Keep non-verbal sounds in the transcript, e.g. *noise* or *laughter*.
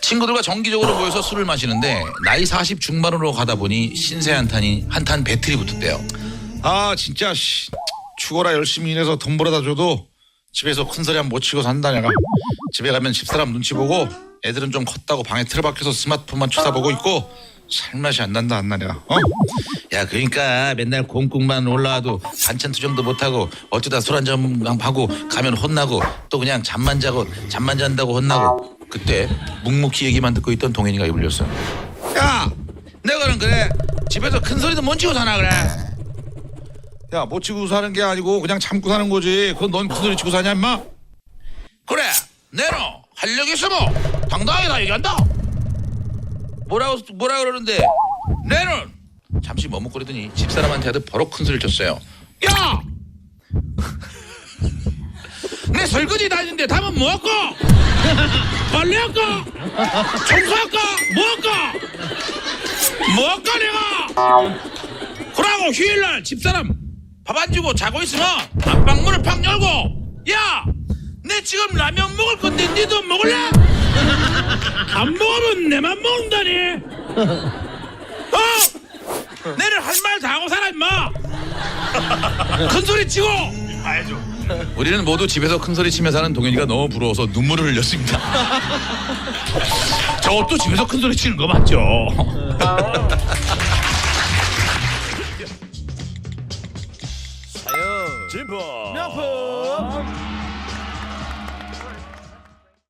친구들과 정기적으로 모여서 술을 마시는데 나이 40 중반으로 가다 보니 신세 한탄이 한탄 배틀이 붙었대요. 아 진짜 씨, 죽어라 열심히 일해서 돈 벌어다 줘도 집에서 큰 소리 한 못 치고 산다 내가. 집에 가면 집사람 눈치 보고 애들은 좀 컸다고 방에 틀어박혀서 스마트폰만 쳐다보고 있고 살맛이 안 난다 안 나냐. 어? 야 그러니까 맨날 공국만 올라와도 반찬 투정도 못하고 어쩌다 술 한잔 하고 가면 혼나고 또 그냥 잠만 자고 잠만 잔다고 혼나고 그때 묵묵히 얘기만 듣고 있던 동현이가 열었어. 야 내가는 그래 집에서 큰 소리도 못 치고 사나 그래. 야 못 치고 사는 게 아니고 그냥 참고 사는 거지. 그건 넌 큰 소리 치고 사냐 임마? 그래 내노 활력 있으면 당당하게 다 얘기한다. 뭐라고 뭐라 그러는데 내는 잠시 머뭇거리더니 집사람한테도 버럭 큰 소리를 쳤어요. 야! *laughs* 내 설거지 다 했는데 다음은 뭐 할까? 빨래 할까? 청소할까? 뭐 할까? 뭐 할까 내가? 그러고 휴일날 집사람 밥 안 주고 자고 있으면 안방문을 팍 열고 야! 내 지금 라면 먹을 건데 니도 먹을래? 안 먹으면 내만 먹는다니. 어? 내를 할말 다 하고 살아 임마. 큰 소리 치고. 우리는 모두 집에서 큰 소리 치며 사는 동현이가 너무 부러워서 눈물을 흘렸습니다. 저것도 집에서 큰 소리 치는 거 맞죠? 진포 명품